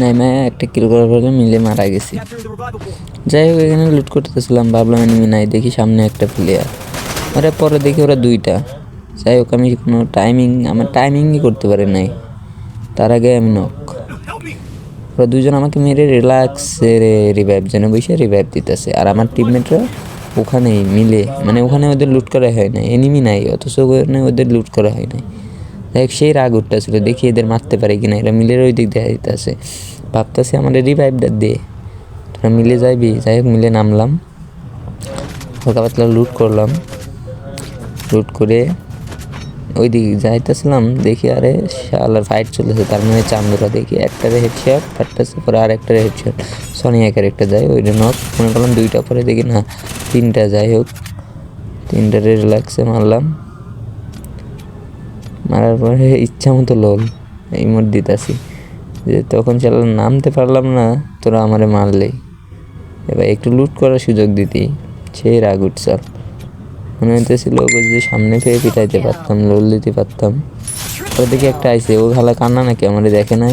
নেমে একটা কিল করার পরে মিলে মারা গেছি। যাই হোক, এখানে লুট করতেছিলাম, ভাবলাম এনিমি নাই, দেখি সামনে একটা প্লেয়ার ওরা পরে দেখি ওরা দুইটা। যাই হোক, আমি কোনো টাইমিং আমার টাইমিংই করতে পারি নাই। তার আগে আমি নক ওরা দুজন আমাকে মেরে রিল্যাক্সে রিভাইভ যেন বসে রিভাইভ দিতেছে। আর আমার টিমমেটরা ওখানেই মিলে মানে ওখানে ওদের লুট করা হয় না এনিমি নাই, অথচ ওখানে ওদের লুট করা হয় নাই। দেখ, সেই রাগ উঠতেছিল দেখি এদের মারতে পারে কিনা, এরা মিলে ওই দিক দেখা দিতেছে ভাবতেছে আমার রিভাইভটা দে। তোরা মিলে যাইবি যাই হোক মিলে নামলাম। হালকা পাতলা লুট করলাম। লুট করে ওই দিকে যাইতেছিলাম, দেখি আরে শালার ফাইট চলেছে তার মানে চান্দুরা দেখি একটারে হেডশট ফাটতেছে, পরে আর একটারে হেডশট সনি একের একটা যায় ওইটা নক মনে করলাম দুইটা পরে দেখি না, তিনটা যাই হোক। তিনটারে রিল্যাক্সে মারলাম। মারার পরে ইচ্ছা মতো লোল, এই মোট দিতাছি। যে তখন চালা নামতে পারলাম না, তোরা আমারে মারলে। এবার একটু লুট করার সুযোগ দিতি। সেই রাগ উঠছাল মনে হইতেছিল ওকে যদি সামনে ফেয়ে পিটাইতে পারতাম, লোল দিতে পারতাম। ওর দেখি একটা আইসে ও খালা কান্না নাকি আমার দেখে নাই?